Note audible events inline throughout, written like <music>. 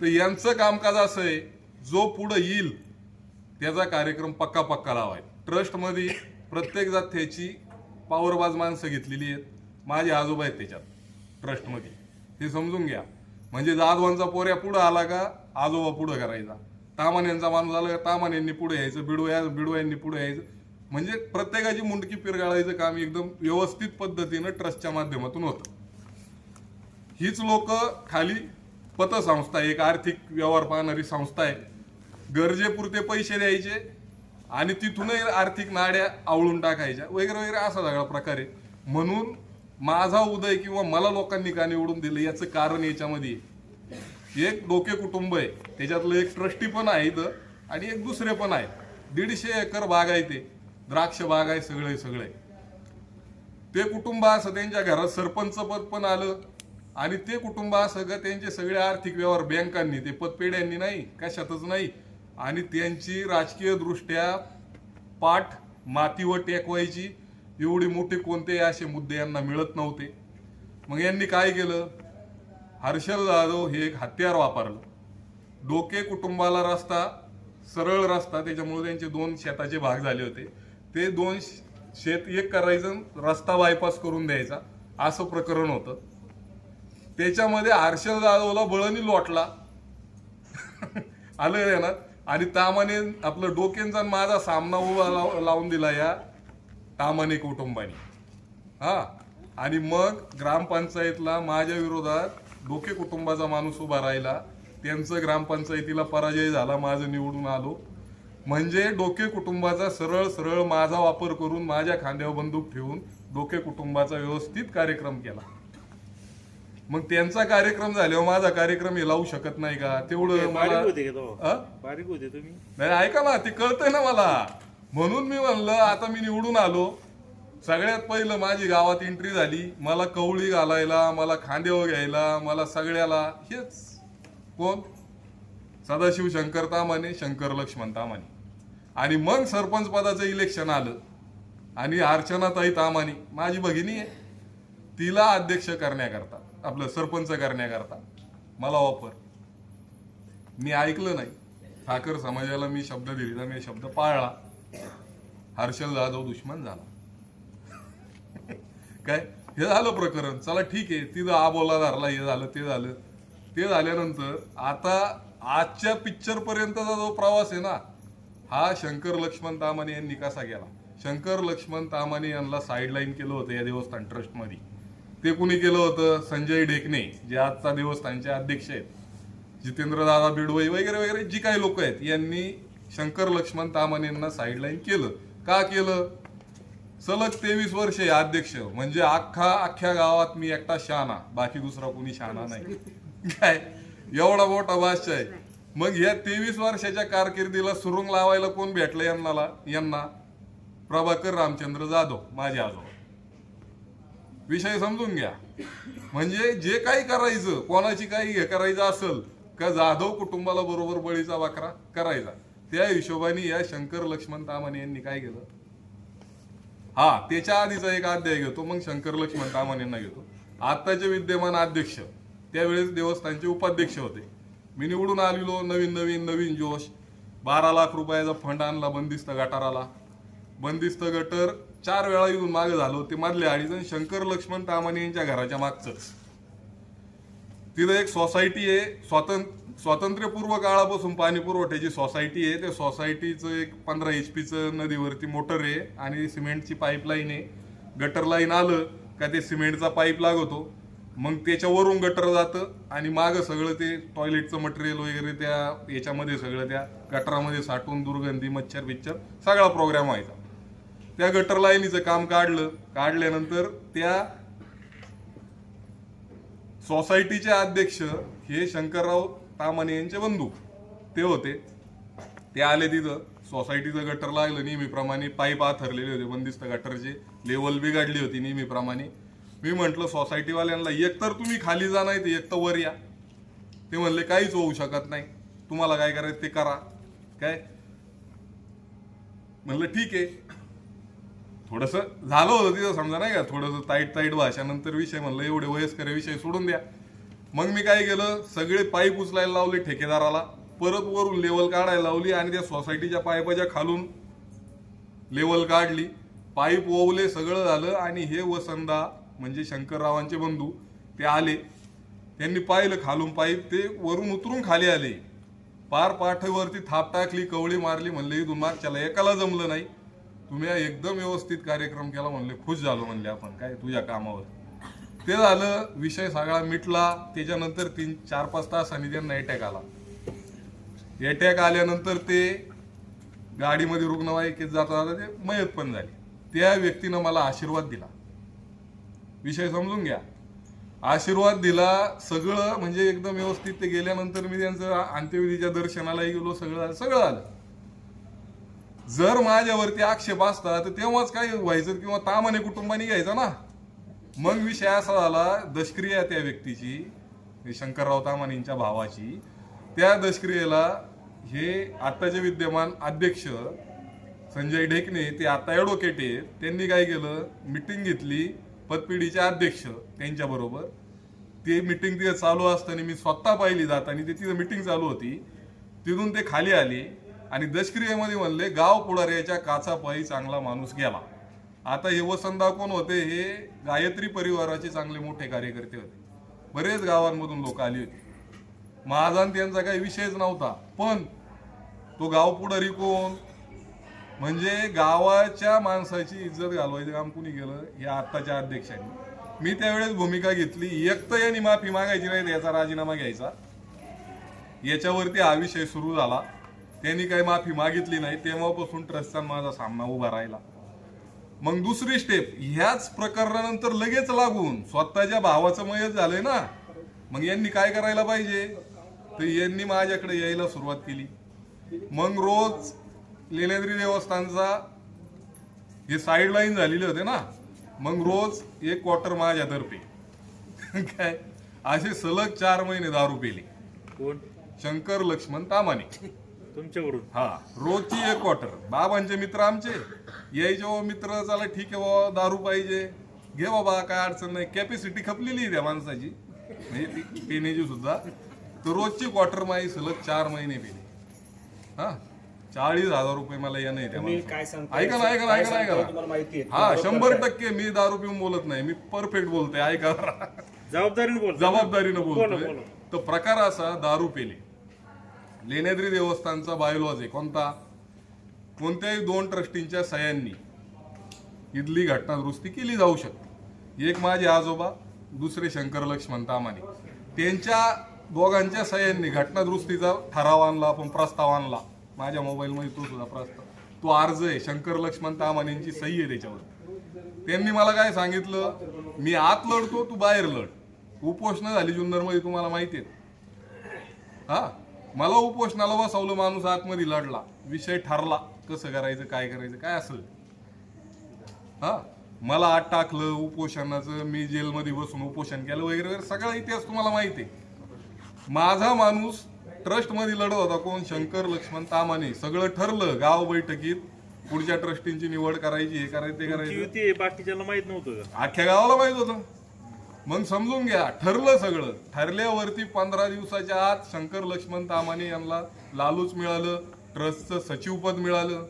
तर यांचं कामकाज असं आहे जो पुढं येईल त्याचा कार्यक्रम पक्का पक्का लावाय. ट्रस्टमध्ये प्रत्येक जात्याची पावरबाज माणसं घेतलेली आहेत. माझे आजोबा आहेत त्याच्यात ट्रस्टमध्ये. हे समजून घ्या. म्हणजे जाधवांचा पोऱ्या पुढं आला का आजोबा पुढं करायचा. तामान यांचा माणूस आला का तामान यांनी पुढे यायचं बिडवया बिडवयांनी पुढे यायचं. म्हणजे प्रत्येकाची मुंडकी पिरगाळायचं काम एकदम व्यवस्थित पद्धतीनं ट्रस्टच्या माध्यमातून होतं. हीच लोक खाली पतसंस्था एक आर्थिक व्यवहार पाहणारी संस्था आहे. गरजेपुरते पैसे द्यायचे आणि तिथूनही आर्थिक नाड्या आवळून टाकायच्या. वगैरे वगैरे असा सगळा प्रकार आहे. म्हणून माझा उदय किंवा मला लोकांनी का निवडून दिलं याचं कारण याच्यामध्ये एक डोके कुटुंब आहे. त्याच्यातलं एक ट्रस्टी पण आहे इथं आणि एक दुसरे पण आहे. दीडशे एकर बाग आहे ते. द्राक्ष बाग आहे सगळे सगळे. ते कुटुंब असं त्यांच्या घरात सरपंच पद पण आलं. आणि ते कुटुंब त्यांचे सगळे आर्थिक व्यवहार बँकांनी ते पतपेढ्यांनी नाही कशातच नाही. आणि त्यांची राजकीय दृष्ट्या पाठ मातीवर टेकवायची एवढी मोठे कोणतेही असे मुद्दे यांना मिळत नव्हते. मग यांनी काय केलं? हर्षल जाधव हे एक हत्यार वापरलं. डोके कुटुंबाला रस्ता सरळ रस्ता त्याच्यामुळे त्यांचे दोन शेताचे भाग झाले होते. ते दोन श- शेत एक करायचं रस्ता बायपास करून द्यायचा असं प्रकरण होतं. त्याच्यामध्ये हर्षल जाधवला बळणी लोटला. आलं आहे ना? आणि तामाने आपलं डोक्यांचा आणि माझा सामना उभा लाव- लावून दिला या तामाने कुटुंबाने. हा? आणि मग ग्रामपंचायतला माझ्या विरोधात डोके कुटुंबाचा माणूस उभा राहिला. त्यांचं ग्रामपंचायतीला पराजय झाला माझं निवडून आलो. म्हणजे डोके कुटुंबाचा सरळ सरळ माझा वापर करून माझ्या खांद्यावर बंदूक ठेवून डोके कुटुंबाचा व्यवस्थित कार्यक्रम केला. मग त्यांचा कार्यक्रम झाल्यावर माझा कार्यक्रम हे लावू शकत नाही का? तेवढं बारीक मला होते का तो? बारीक होते तुम्ही? नाही ऐका ना ते कळतंय ना मला. म्हणून मी म्हणलं आता मी निवडून आलो. सगळ्यात पहिलं माझी गावात एंट्री झाली. मला कवळी घालायला मला खांदेव घ्यायला मला सगळ्याला हेच. कोण? सदाशिव शंकर तामाने शंकर लक्ष्मण तामाने. आणि मग सरपंच पदाचं इलेक्शन आलं. आणि अर्चनाताई तामाने माझी भगिनी आहे. तिला अध्यक्ष करण्याकरता. आपलं सरपंच करण्याकरता. मला ऑफर मी ऐकलं नाही. ठाकर समाजाला मी शब्द दिलेला मी शब्द पाळला. हर्षल जाधव दुश्मन झाला. <laughs> काय? हे झालं प्रकरण. चला ठीक आहे. तिथं आबोला धरला हे झालं ते झालं. ते झाल्यानंतर आता आजच्या पिक्चर पर्यंतचा जो प्रवास आहे ना हा शंकर लक्ष्मण तामाने यांनी कसा गेला शंकर लक्ष्मण तामाने यांना साईडलाईन केलं होतं या देवस्थान ट्रस्टमध्ये ते कुणी केलं होतं? संजय ढेकणे जे आजचा देवस्थानचे अध्यक्ष आहेत. जितेंद्र दादा बिडवई वगैरे वगैरे जी काही लोक आहेत यांनी शंकर लक्ष्मण तामानेंना साईडलाईन केलं. का केलं? सलग तेवीस वर्ष या अध्यक्ष म्हणजे अख्खा अख्ख्या गावात मी एकटा शहाणा बाकी दुसरा कोणी शहाणा नाही. काय? एवढा मोठा भाष्य आहे. मग या तेवीस वर्षाच्या कारकिर्दीला सुरुंग लावायला कोण भेटलं यांना यांना प्रभाकर रामचंद्र जाधव माझे आजोबा. विषय समजून घ्या. म्हणजे जे काही करायचं कोणाची काही हे करायचं असेल का जाधव कुटुंबाला बरोबर बळीचा वाकरा करायचा त्या हिशोबाने या शंकर लक्ष्मण तामाने यांनी काय केलं? हा त्याच्या आधीचा एक अध्याय घेतो मग शंकर लक्ष्मण तामानेंना घेतो. आत्ताचे विद्यमान अध्यक्ष त्यावेळेस देवस्थानचे उपाध्यक्ष होते. मी निवडून आलेलो नवीन नवीन नवीन जोश. बारा लाख रुपयाचा फंड आणला बंदिस्त गटाराला. बंदिस्त गटर चार वेळा येऊन मागे झालो ते मधले अडीच आणि शंकर लक्ष्मण तामाने यांच्या घराच्या मागचंच तिथं एक सोसायटी आहे स्वातंत्र्य स्वातंत्र्यपूर्व काळापासून पाणी पुरवठ्याची सोसायटी आहे. त्या सोसायटीचं एक पंधरा एच पीचं नदीवरती मोटर आहे आणि सिमेंटची पाईपलाईन आहे. गटर लाईन आलं का ते सिमेंटचा पाईप लागतो. मग त्याच्यावरून गटर जातं आणि मागं सगळं ते टॉयलेटचं मटेरियल वगैरे त्या याच्यामध्ये सगळं त्या गटरामध्ये साठवून दुर्गंधी मच्छर बिच्छर सगळा प्रोग्राम व्हायचा. त्या गटर लाईनीचं काम काढलं. काढल्यानंतर त्या सोसायटीचे अध्यक्ष हे शंकरराव तामाने यांचे बंधू. ते होते. ते आले तिथं. सोसायटीचं गटर लागलं. नेहमीप्रमाणे पाईप आथरलेले होते. बंदिस्त गटरचे लेवल बिघडली होती नेहमीप्रमाणे. मी म्हंटल सोसायटीवाल्यांना एक तर तुम्ही खाली जा नाही तर एक तर वर या. ते म्हणले काहीच होऊ शकत नाही. तुम्हाला काय करायचं ते करा. काय? म्हणलं ठीक आहे. थोडस झालं होतं तिथं समजा नाही का? थोडस ताईट ताईट भाषानंतर विषय म्हणलं एवढे वयस्कर विषय सोडून द्या. मग मी काय केलं सगळे पाईप उचलायला लावले ठेकेदाराला. परत वरून लेवल काढायला लावली आणि त्या सोसायटीच्या पायपाच्या खालून लेवल काढली. पाईप ओवले सगळं झालं आणि हे वसंदा म्हणजे शंकररावांचे बंधू ते आले. त्यांनी पाहिलं खालून पाईप ते वरून उतरून खाली आले. पार पाठवरती थाप टाकली कवळी मारली म्हणले इथून मागच्याला एकाला जमलं नाही. तुम्ही एकदम व्यवस्थित कार्यक्रम केला म्हणले खुश झालो म्हणले आपण काय तुझ्या कामावर. ते झालं विषय सगळा मिटला त्याच्यानंतर तीन चार पाच तासांनी त्यांना अटॅक आला. अटॅक आल्यानंतर ते गाडीमध्ये रुग्णवाहिकेत जाता जाता ते मयत पण झाले. त्या व्यक्तीनं मला आशीर्वाद दिला. विषय समजून घ्या. आशीर्वाद दिला सगळं म्हणजे एकदम व्यवस्थित ते गेल्यानंतर मी त्यांचं अंत्यविधीच्या दर्शनालाही गेलो सगळं सगळं आलं जर माझ्यावरती आक्षेप असता तर तेव्हाच काय व्हायचं किंवा तामाने कुटुंबाने घ्यायचा ना. मग विषय असा झाला दशक्रिया त्या व्यक्तीची शंकरराव तामानेंच्या भावाची. त्या दशक्रियेला हे आत्ताचे विद्यमान अध्यक्ष संजय ढेकणे ते आता ॲडव्होकेट आहेत. त्यांनी काय केलं? मिटिंग घेतली पतपिढीचे अध्यक्ष त्यांच्याबरोबर. ते मिटिंग तिथे चालू असताना मी स्वतः पाहिली जाताना ते तिथं मिटिंग चालू होती. तिथून ते खाली आले. आणि दशक्रियेमध्ये म्हणले गाव पुढाऱ्याच्या काचापायी चांगला माणूस गेला. आता हे वसंता कोण होते? हे गायत्री परिवाराचे चांगले मोठे कार्यकर्ते होते. बरेच गावांमधून लोक आली होती. महाजांत यांचा त्यांचा काही विषयच नव्हता पण तो गाव पुढारी कोण? म्हणजे गावाच्या माणसाची इज्जत घालवायचं काम कुणी केलं? या आत्ताच्या अध्यक्षांनी. मी त्यावेळेस भूमिका घेतली. एक तर यांनी माफी मागायची नाही याचा राजीनामा घ्यायचा. याच्यावरती हा विषय सुरू झाला. त्यांनी काही माफी मागितली नाही तेव्हापासून ट्रस्टचा माझा सामना उभा राहिला. मग दुसरी स्टेप ह्याच प्रकरणानंतर लगेच लागून स्वतःच्या भावाचं मयत झालंय ना मग यांनी काय करायला पाहिजे? तर यांनी माझ्याकडे यायला सुरुवात केली. मग रोज लेण्याद्री देवस्थानचा हे साईड लाईन झालेले होते ना मग रोज एक क्वार्टर माझ्यातर्फे काय? असे सलग चार महिने दारू पेले. कोण? शंकर लक्ष्मण तामाने. तुमच्याकडून. हा रोजची एक क्वार्टर बाबांचे मित्र आमचे. यायचे मित्र चला ठीक आहे बाबा दारू पाहिजे. घे बाबा काय अडचण नाही. कॅपॅसिटी खपलेली आहे त्या माणसाची. म्हणजे ती पिण्याची सुद्धा. तर रोजची क्वार्टर माही सलग चार महिने पिली. हा चाळीस हजार रुपये मला. काय सांगताय? ऐका ना ऐका ना ऐका ना ऐका ना. हा शंभर टक्के मी दारू पिऊन बोलत नाही. मी परफेक्ट बोलते ऐका. जबाबदारीने बोल जबाबदारीनं बोला, बोलतोय. बोला. तर प्रकार असा दारू पेले. लेण्याद्री देवस्थानचा बायोलॉज आहे. कोणता? कोणत्याही दोन ट्रस्टींच्या सह्यांनी इथली घटना दुरुस्ती केली जाऊ शकते. एक माझे आजोबा दुसरे शंकर लक्ष्मण तामाने. त्यांच्या दोघांच्या सह्यांनी घटना दुरुस्तीचा ठराव आणला आपण प्रस्ताव आणला. माझ्या मोबाईलमध्ये तो सुद्धा प्रस्ताव. तो अर्ज आहे शंकर लक्ष्मण तामानेंची सही आहे त्याच्यावर. त्यांनी मला काय सांगितलं? मी आत लढतो तू बाहेर लढ. उपोषणं झाली जुन्नरमध्ये तुम्हाला माहिती आहे. हा? मला उपोषणाला बसवलं माणूस आतमध्ये लढला विषय ठरला कसं करायचं काय करायचं काय असेल. हा? मला आत टाकलं उपोषणाचं मी जेलमध्ये बसून उपोषण केलं वगैरे वगैरे सगळा इतिहास तुम्हाला माहिती आहे. माझा माणूस ट्रस्टमध्ये लढत होता कोण? शंकर लक्ष्मण तामाने. सगळं ठरलं गाव बैठकीत. पुढच्या ट्रस्टींची निवड करायची हे करायचं ते करायचं. बाकीच्याला माहीत नव्हतं अख्ख्या गावाला माहीत होतं. मग समजून घ्या ठरलं सगळं. ठरल्यावरती पंधरा दिवसाच्या आत शंकर लक्ष्मण तामाने यांना लालूच मिळालं ट्रस्टचं सचिवपद मिळालं.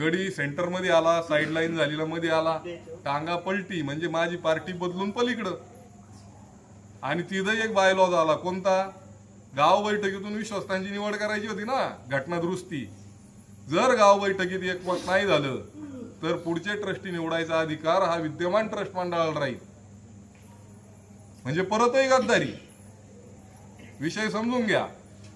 गडी सेंटरमध्ये आला साईड लाईन झालेला मध्ये आला. टांगा पलटी म्हणजे माझी पार्टी बदलून पलीकडं. आणि तिथं एक बायलॉज आला कोणता? गाव बैठकीतून विश्वस्तांची निवड करायची होती ना घटना दुरुस्ती जर गाव बैठकीत एकमत नाही झालं तर पुढचे ट्रस्टी निवडायचा अधिकार हा विद्यमान ट्रस्ट मंडळाला राहील. म्हणजे परतही गद्दारी. विषय समजून घ्या.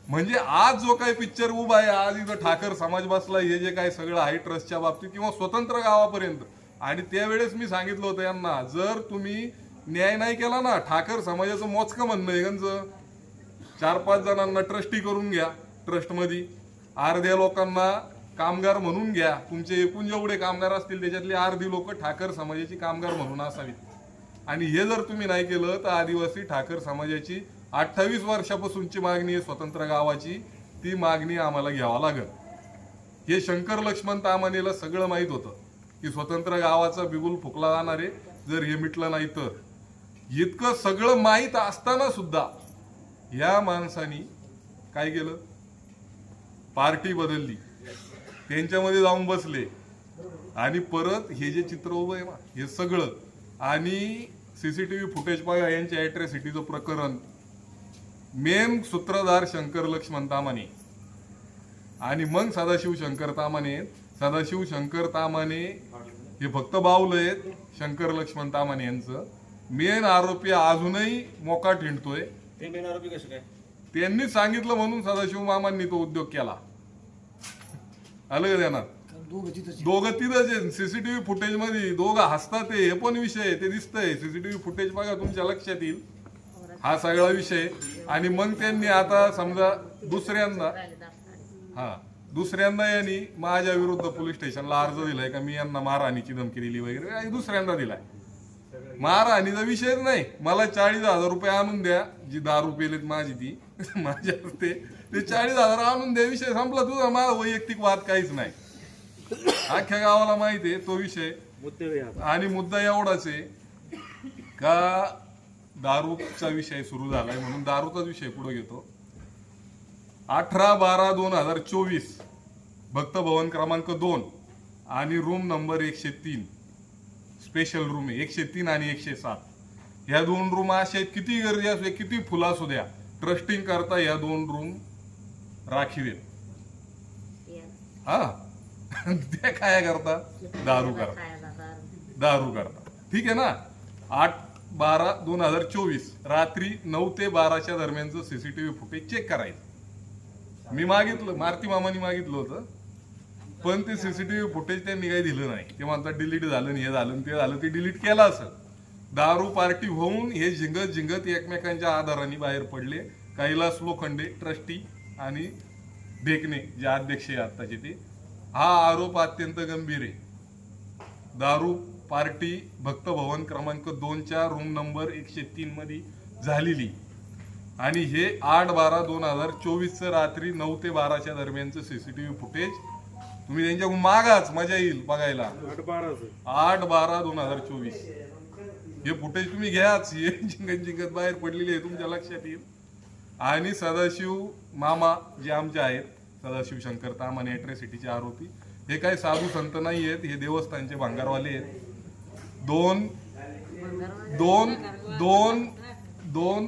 म्हणजे आज जो काही पिक्चर उभा आहे आज इथं ठाकर समाज बसला हे जे काही सगळं आहे ट्रस्टच्या बाबतीत किंवा स्वतंत्र गावापर्यंत. आणि त्यावेळेस मी सांगितलं होतं यांना जर तुम्ही न्याय नाही केला ना ठाकर समाजाचं मोजकं म्हणणं आहे गंज चार पाच जणांना ट्रस्टी करून घ्या ट्रस्टमध्ये अर्ध्या लोकांना कामगार म्हणून घ्या. तुमचे एकूण जेवढे कामगार असतील त्याच्यातले अर्धी लोक ठाकर समाजाची कामगार म्हणून असावीत. आणि हे जर तुम्ही नाही केलं तर आदिवासी ठाकर समाजाची अठ्ठावीस वर्षापासूनची मागणी आहे स्वतंत्र गावाची. ती मागणी आम्हाला घ्यावा लागल. हे शंकर लक्ष्मण तामानेला सगळं माहीत होतं की स्वतंत्र गावाचा बिगुल फुकला जाणार आहे जर हे मिटलं नाही तर. इतकं सगळं माहीत असताना सुद्धा या माणसानी काय केलं? पार्टी बदलली. त्यांच्यामध्ये जाऊन बसले. आणि परत हे जे चित्र उभं आहे ना हे सगळं आणि सीसीटीव्ही फुटेज बघा यांच्या अॅट्रॅसिटीचं प्रकरण. मेन सूत्रधार शंकर लक्ष्मण तामाने. आणि मग सदाशिव शंकर तामाने सदाशिव शंकर तामाने हे फक्त बावलं आहेत शंकर लक्ष्मण तामाने यांचं. मेन आरोपी अजूनही मोका ठिणतोय ते मेन आरोपी कसे काय? त्यांनी सांगितलं म्हणून सदाशिव मामांनी तो उद्योग केला. आलं का ध्यानात? दोघं तिथंच आहे सीसीटीव्ही फुटेजमध्ये दोघं हसतात ते. हे पण विषय आहे, ते दिसतंय. सीसीटीव्ही फुटेज बघा तुमच्या लक्षात येईल. हा सगळा विषय आणि मग त्यांनी आता समजा दुसऱ्यांदा हा दुसऱ्यांदा यांनी माझ्या विरुद्ध पोलीस स्टेशनला अर्ज दिलाय का? मी यांना मारहाणीची धमकी दिली वगैरे आणि दुसऱ्यांदा दिलाय. मारहाणीचा विषयच नाही. मला चाळीस हजार रुपये आणून द्या. जी दारू पेलेत माझी ती <laughs> माझ्या ते चाळीस हजार आणून द्या. विषय संपला. तुझा माझा वैयक्तिक वाद काहीच नाही. अख्ख्या गावाला माहिती आहे तो विषय. आणि मुद्दा एवढाच आहे का दारूचा विषय सुरू झालाय म्हणून दारूचाच विषय पुढे घेतो. अठरा बारा दोन हजार चोवीस भक्त भवन क्रमांक दोन आणि रूम नंबर एकशे तीन. स्पेशल रूम आहे एकशे तीन आणि एकशे सात. ह्या दोन रूम अशा आहेत किती गर्दी असू दे किती फुलं असू द्या ट्रस्टिंग करता ह्या दोन रूम राखीव आहेत. हा? त्या काय करता? दारू करता. दारू. करता. ठीक आहे ना? आठ बारा दोन हजार चोवीस. रात्री नऊ ते बाराच्या दरम्यानचं सीसीटीव्ही फुटेज चेक करायचं. मी मागितलं मारुती मामानी मागितलं होतं. पण ते सीसीटीव्ही फुटेज त्यांनी काही दिलं नाही. ते म्हणतात डिलीट झालं हे झालं ते झालं. ते डिलीट केलं असं. दारू पार्टी होऊन हे झिंगत झिंगत एकमेकांच्या आधाराने बाहेर पडले. कैलास लोखंडे ट्रस्टी आणि ढेकणे जे अध्यक्ष आहे आत्ताचे ते. हा आरोप अत्यंत गंभीर आहे. दारू पार्टी भक्त भवन क्रमांक दोनच्या रूम नंबर एकशे तीन मध्ये झालेली. आणि हे आठ बारा दोन हजार चोवीसचं रात्री नऊ ते बाराच्या दरम्यानचं सीसीटीव्ही फुटेज तुम्ही त्यांच्याकडून मागाच मजा येईल बघायला. आठ बारा दोन हजार चोवीस. हे फुटेज तुम्ही घ्याच हे जिंगत जिंगत बाहेर पडलेली आहे तुमच्या लक्षात येईल. आणि सदाशिव मामा जे आमचे आहेत सदाशिव शंकर ताम आणि अॅट्रॅसिटीचे आरोपी. हे काही साधू संत नाही आहेत हे देवस्थानचे भांगारवाले आहेत. दोन दोन दोन दोन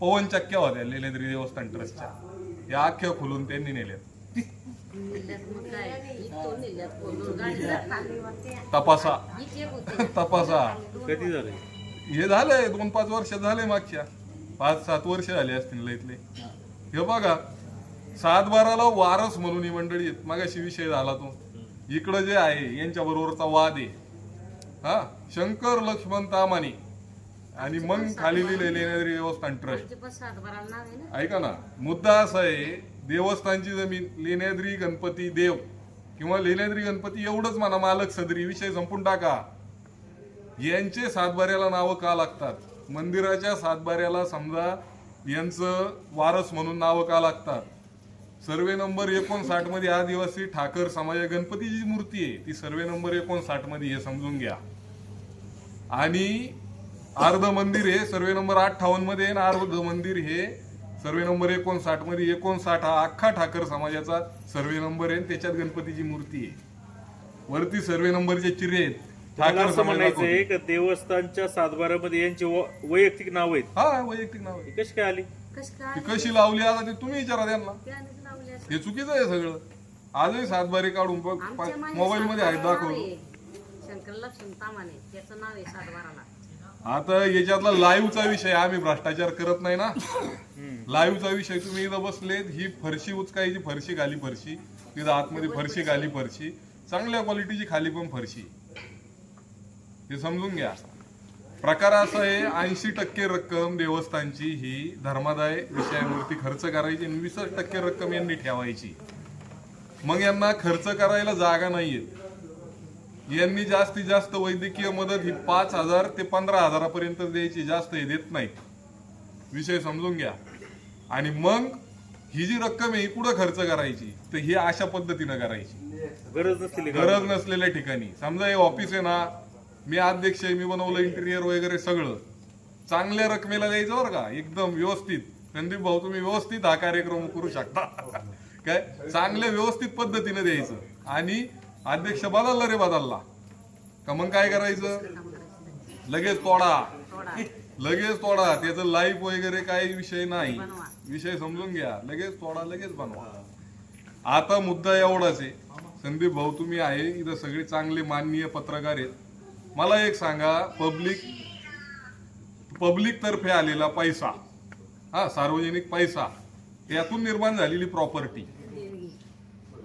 पवन चक्क्या होत्या लेलेद्री देवस्थान ट्रस्टच्या. या अख्ख्या खुलून त्यांनी नेल्यात. तपासा. तपासा. कधी झालं? हे झालंय दोन पाच वर्ष झाले मागच्या. पाच सात वर्ष झाले असतील लईतले हे बघा सात बाराला वारस म्हणून ही मंडळी आहेत मागाशी विषय झाला तो. इकडं जे आहे यांच्या बरोबरचा वाद आहे. हा? शंकर लक्ष्मण तामाने आणि मग खाली लिहिले लेण्याद्री देवस्थान ट्रस्ट. ऐका ना. मुद्दा असा आहे देवस्थानची जमीन लेण्याद्री गणपती देव किंवा लेण्याद्री गणपती एवढंच म्हणा मालक सदरी विषय संपून टाका. यांचे सातबाऱ्याला नावं का लागतात? मंदिराच्या सातबाऱ्याला समजा यांचं वारस म्हणून नावं का लागतात? सर्वे नंबर एकोणसाठमध्ये आदिवासी ठाकर समाज गणपतीची जी मूर्ती आहे. ती सर्वे नंबर एकोणसाठमध्ये हे समजून घ्या. आणि अर्ध मंदिर हे सर्वे नंबर अठ्ठावन्नमध्ये आणि अर्ध मंदिर हे सर्वे नंबर एकोणसाठमध्ये एकोणसाठ हा अख्खा ठाकर समाजाचा सर्वे नंबर आहे आणि त्याच्यात गणपतीची मूर्ती आहे. वरती सर्वे नंबरचे चिरे आहेत. ठाकर. का देवस्थानच्या सातबारामध्ये यांची वैयक्तिक नाव आहेत. हा वैयक्तिक नाव आहे कशी काय आली? कशी लावली? आता ते तुम्ही विचारा त्यांना हे चुकीचं आहे सगळं. आजही सातबारी काढून बघ मोबाईल मध्ये आहेत दाखवतो शंकर लक्ष्मण तामाने त्याचं नाव आहे सातबाराला. आता याच्यातला लाईव्हचा विषय आम्ही भ्रष्टाचार करत नाही ना. लाईव्हचा विषय तुम्ही इथं बसलेत ही फरशी उचकायची फरशी खाली फरशी. तिथं आतमध्ये फरशी खाली फरशी. चांगल्या क्वालिटीची खाली पण फरशी. हे समजून घ्या. प्रकार असा आहे ऐंशी टक्के रक्कम देवस्थानची ही धर्मादाय विषयावरती खर्च करायची आणि वीस टक्के रक्कम यांनी ठेवायची. मग यांना खर्च करायला जागा नाहीये. यांनी जास्तीत जास्त वैद्यकीय मदत ही पाच हजार ते पंधरा हजारापर्यंत द्यायची जास्त हे देत नाहीत. विषय समजून घ्या. आणि मग ही जी रक्कम आहे ही कुठं खर्च करायची? तर ही अशा पद्धतीनं करायची. गरज नसलेली? गरज नसलेल्या ठिकाणी. समजा हे ऑफिस आहे ना मी अध्यक्ष आहे मी बनवलं इंटिरियर वगैरे सगळं. चांगल्या रकमेला द्यायचं बरं का? एकदम व्यवस्थित. संदीप भाऊ तुम्ही व्यवस्थित हा कार्यक्रम करू शकता. <laughs> काय? चांगल्या व्यवस्थित पद्धतीने द्यायचं. आणि अध्यक्ष बदलला रे बदलला. का मग काय करायचं? लगेच तोडा. <laughs> लगेच तोडा. त्याचं लाईफ वगैरे काही विषय नाही. विषय समजून घ्या. लगेच तोडा लगेच बनवा. आता मुद्दा एवढाच आहे. संदीप भाऊ तुम्ही आहे. इथं सगळे चांगले माननीय पत्रकार आहेत. मला एक सांगा पब्लिक पब्लिकतर्फे आलेला पैसा हा सार्वजनिक पैसा यातून निर्माण झालेली प्रॉपर्टी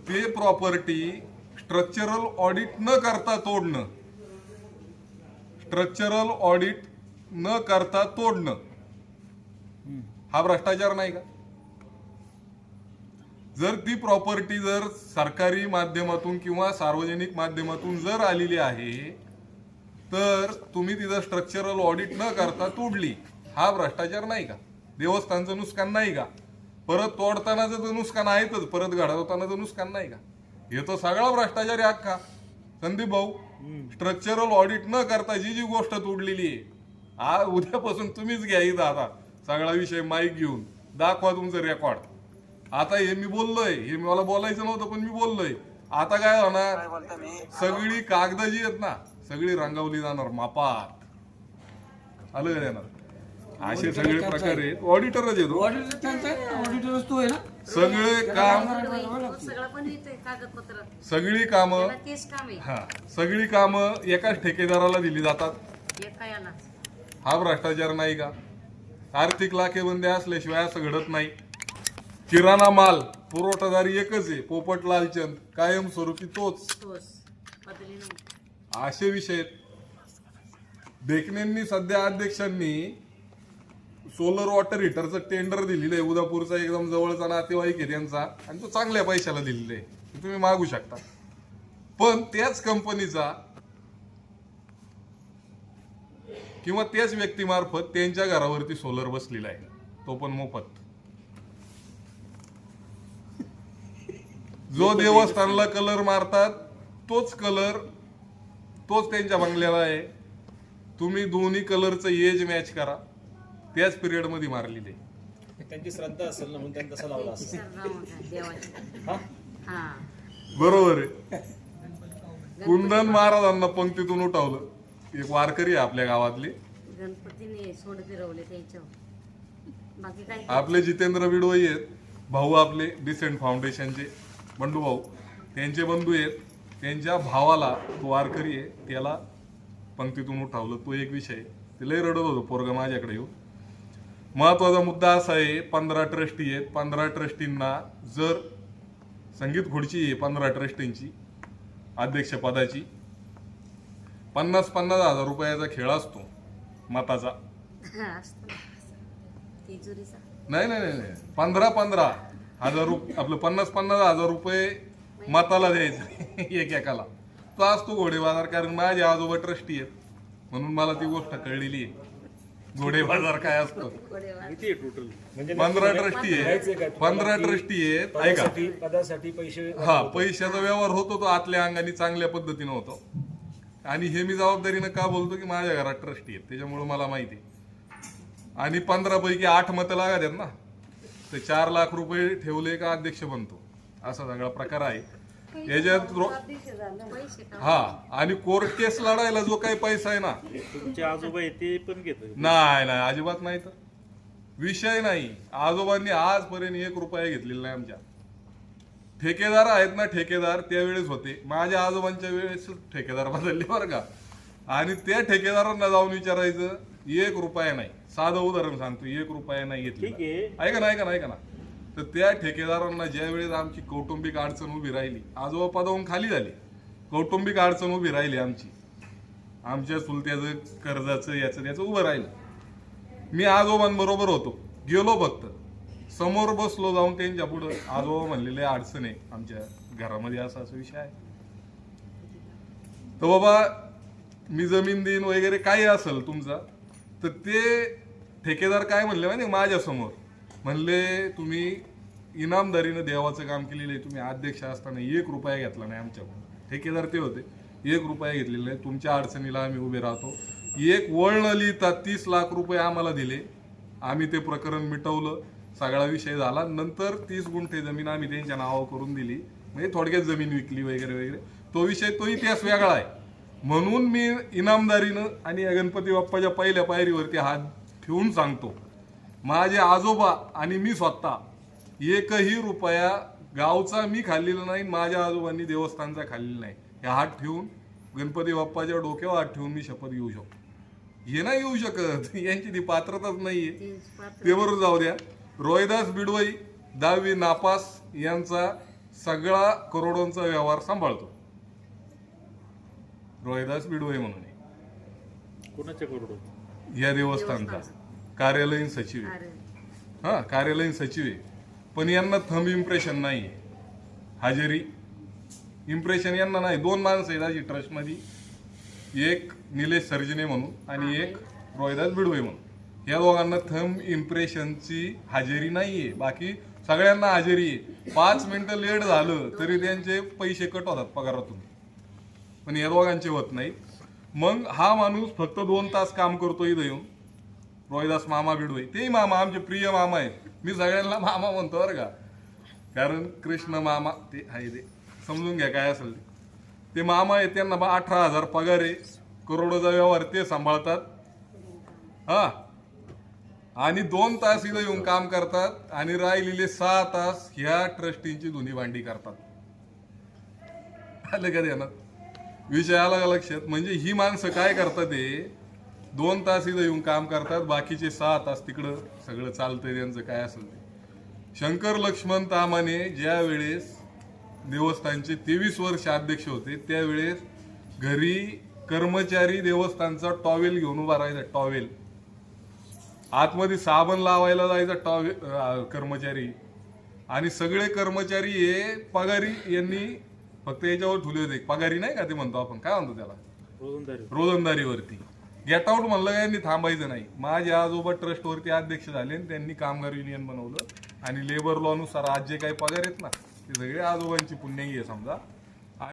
ते प्रॉपर्टी स्ट्रक्चरल ऑडिट न करता तोडणं. स्ट्रक्चरल ऑडिट न करता तोडणं. हा भ्रष्टाचार नाही का? जर ती प्रॉपर्टी जर सरकारी माध्यमातून किंवा सार्वजनिक माध्यमातून जर आलेली आहे तर तुम्ही तिथं स्ट्रक्चरल ऑडिट न करता तोडली. हा भ्रष्टाचार नाही का? देवस्थानचं नुकसान नाही का? परत तोडतानाचं तर नुकसान आहेतच परत घडवतानाचं नुकसान नाही का? हे तर सगळा भ्रष्टाचार आहे अख्खा. संदीप भाऊ स्ट्रक्चरल ऑडिट न करता जी जी गोष्ट तोडलेली आहे आ उद्यापासून तुम्हीच घ्या इथं आता सगळा विषय माईक घेऊन. दाखवा तुमचं रेकॉर्ड आता हे मी बोललोय हे मला बोलायचं नव्हतं पण मी बोललोय. आता काय होणार? सगळी कागद जी आहेत ना सगळी रंगावली जाणार मापात. आलं का देणार असे सगळे प्रकार आहेत. ऑडिटरच येतो ऑडिटरच तो आहे ना? सगळे काम सगळं पण येतोय कागदपत्र. सगळी कामं हा. सगळी कामं एकाच ठेकेदाराला दिली जातात. हा भ्रष्टाचार नाही का? आर्थिक लाखेबंदी असल्याशिवाय असं घडत नाही. किराणा माल पुरवठादारी एकच आहे. पोपट लालचंद कायमस्वरूपी तोच. तोच. बदली नव्हती. असे विषय देखणेंनी सध्या अध्यक्षांनी सोलर वॉटर हिटरचं टेंडर दिलेलं आहे. उदापूरचा एकदम जवळचा नातेवाईक आहे त्यांचा. आणि तो चांगल्या पैशाला दिलेला आहे. तुम्ही मागू शकता. पण त्याच कंपनीचा किंवा त्याच व्यक्तीमार्फत त्यांच्या घरावरती सोलर बसलेला आहे. तो पण मोफत. जो देवस्थानला कलर मारतात तोच कलर तोच त्यांच्या बंगल्याला आहे. तुम्ही दोन्ही कलरचं एज मॅच करा. त्याच पिरियडमध्ये मारलेले. त्यांची श्रद्धा असेल ना म्हणून त्यांनी तसं लावला असेल. हा? हा. बरोबर आहे. कुंदन महाराजांना पंक्तीतून उठवलं. एक वारकरी आहे आपल्या गावातली. गणपतीने सोंड फिरवले त्याच्यावर. बाकी काय आपले जितेंद्र बिडवई आहेत. भाऊ आपले डिसेंट फाउंडेशनचे बंडू भाऊ त्यांचे बंधू आहेत. त्यांच्या भावाला तो वारकरी आहे त्याला पंक्तीतून उठावलं. तो एक विषय ते लय रडत होतं पोरग माझ्याकडे येऊन. महत्त्वाचा मुद्दा असा आहे पंधरा ट्रस्टी आहेत. पंधरा ट्रस्टींना जर संगीत खुर्ची आहे पंधरा ट्रस्टींची अध्यक्षपदाची पन्नास पन्नास हजार रुपयाचा खेळ असतो मताचा. नाही नाही नाही. पंधरा पंधरा हजार रुपये आपलं पन्नास पन्नास हजार रुपये मताला द्यायचं एक एकाला तो असतो घोडे बाजार कारण माझे आजोबा ट्रस्टी आहेत. म्हणून मला ती गोष्ट कळलेली आहे. घोडे बाजार काय असतो? किती टोटल म्हणजे पंधरा ट्रस्टी काय आहे. पंधरा ट्रस्टी आहेत. ऐका. पदासाठी पैसे हा पैशाचा व्यवहार होतो तो आतल्या अंगाने चांगल्या पद्धतीने होतो. आणि हे मी जबाबदारीनं का बोलतो की माझ्या घरात ट्रस्टी आहेत. त्याच्यामुळे मला माहिती आहे. आणि पंधरा पैकी आठ मतं लागत आहेत ना तर चार लाख रुपये ठेवले का अध्यक्ष बनतो? असा सगळा प्रकार आहे. याच्यात रो- हा आणि कोर्ट केस लढायला जो काही पैसा आहे ना. तुमचे आजोबा आहे ते पण घेत नाही नाही अजिबात नाही तर. विषय नाही. आजोबांनी आजपर्यंत एक रुपया घेतलेला नाही आमच्या. ठेकेदार आहेत ना ठेकेदार त्यावेळेस होते. माझ्या आजोबांच्या वेळेस ठेकेदार बदलले बरं का. आणि त्या ठेकेदारांना जाऊन विचारायचं एक रुपया नाही. साधं उदाहरण सांगतो एक रुपया नाही ठीक घेतली आहे. ऐका ना ऐका ना ऐका ना. तर त्या ठेकेदारांना ज्या वेळेस आमची कौटुंबिक अडचण उभी राहिली आजोबा पदावून खाली झाली. कौटुंबिक अडचण उभी राहिली आमची. आमच्या चुलत्याचं कर्जाचं याचं त्याचं उभं राहिलं. मी आजोबांबरोबर होतो. गेलो फक्त. समोर बसलो जाऊन त्यांच्या पुढं. आजोबा म्हणलेले अडचण आहे. आमच्या घरामध्ये असा असा विषय आहे. तर बाबा मी जमीन देईन वगैरे काही असेल तुमचा तर ते ठेकेदार काय म्हणले माहिती माझ्यासमोर. म्हणले तुम्ही इनामदारीनं देवाचं काम केलेलं आहे. तुम्ही अध्यक्ष असताना एक रुपया घेतला नाही आमच्याकडून. ठेकेदार ते होते. एक रुपया घेतलेला नाही. तुमच्या अडचणीला आम्ही उभे राहतो. एक वळण लिहिता तीस लाख रुपये आम्हाला दिले. आम्ही ते प्रकरण मिटवलं. सगळा विषय झाला. नंतर तीस गुंठे जमीन आम्ही त्यांच्या नावावर करून दिली. म्हणजे थोडक्यात जमीन विकली वगैरे वगैरे. तो विषय तो इतिहास वेगळा आहे. म्हणून मी इनामदारीनं आणि गणपती बाप्पाच्या पहिल्या पायरीवरती हात ठेवून सांगतो. माझे आजोबा आणि मी स्वतः. एकही रुपया गावचा मी खाल्लेला नाही माझ्या आजोबांनी देवस्थानचा खाल्लेला नाही. हे हात ठेवून गणपती बाप्पाच्या डोक्यावर हात ठेवून मी शपथ घेऊ शकतो. हे नाही घेऊ शकत. <laughs> यांची ती पात्रताच नाहीये. ते पात्र ते बरोबर जाऊ द्या. रोहिदास बिडवई दहावी नापास यांचा सगळा करोडोंचा व्यवहार सांभाळतो. रोहिदास बिडवई म्हणून आहे. कोणाच्या करोड या देवस्थानचा. कार्यालयीन सचिव आहे. हा कार्यालयीन सचिव आहे. पण यांना थंब इम्प्रेशन नाही हजेरी. इम्प्रेशन यांना नाही. दोन माणसं आहेत आजी ट्रस्टमध्ये एक निलेश सर्जने म्हणून आणि एक रोहिदास बिडवे म्हणून. या दोघांना थंब इम्प्रेशनची हजेरी नाहीये. बाकी सगळ्यांना हजेरी आहे. पाच मिनिटं लेट झालं तरी त्यांचे पैसे कट होतात पगारातून. पण या दोघांचे होत नाही मग हा माणूस फक्त दोन तास काम करतो इथं येऊन. रोहिदास मामा बिडवे तेही मामा आमचे प्रिय मामा आहेत. मी सगळ्यांना मामा म्हणतो बरं का. कारण कृष्ण मामा ते आहे ते. समजून घ्या काय असेल ते. ते मामा आहे त्यांना बा अठरा हजार पगार आहे. करोडोचा व्यवहार ते सांभाळतात. हा. आणि दोन तास इथं येऊन काम करतात आणि राहिलेले सहा तास ह्या ट्रस्टींची धुनी भांडी करतात. आलं का ना विषय आला का लक्षात? म्हणजे ही माणसं काय करतात ते दोन तास इथं येऊन काम करतात बाकीचे सहा तास तिकडं सगळं चालतंय त्यांचं काय असेल ते. शंकर लक्ष्मण तामाने ज्या वेळेस देवस्थानचे तेवीस वर्ष अध्यक्ष होते त्यावेळेस घरी कर्मचारी देवस्थानचा टॉवेल घेऊन उभा राहायचा टॉवेल. आतमध्ये साबण लावायला जायचा टॉवेल कर्मचारी. आणि सगळे कर्मचारी हे पगारी यांनी फक्त याच्यावर ठेवले होते. पगारी नाही का ते म्हणतो आपण? काय म्हणतो त्याला? रोजंदारी. रोजंदारीवरती. गेट आउट म्हणलं यांनी थांबायचं नाही. माझे आजोबा ट्रस्टवरती अध्यक्ष झाले आणि त्यांनी कामगार युनियन बनवलं. आणि लेबर लॉनुसार आज जे काही पगार आहेत ना ते सगळे आजोबांची पुण्याही आहे समजा.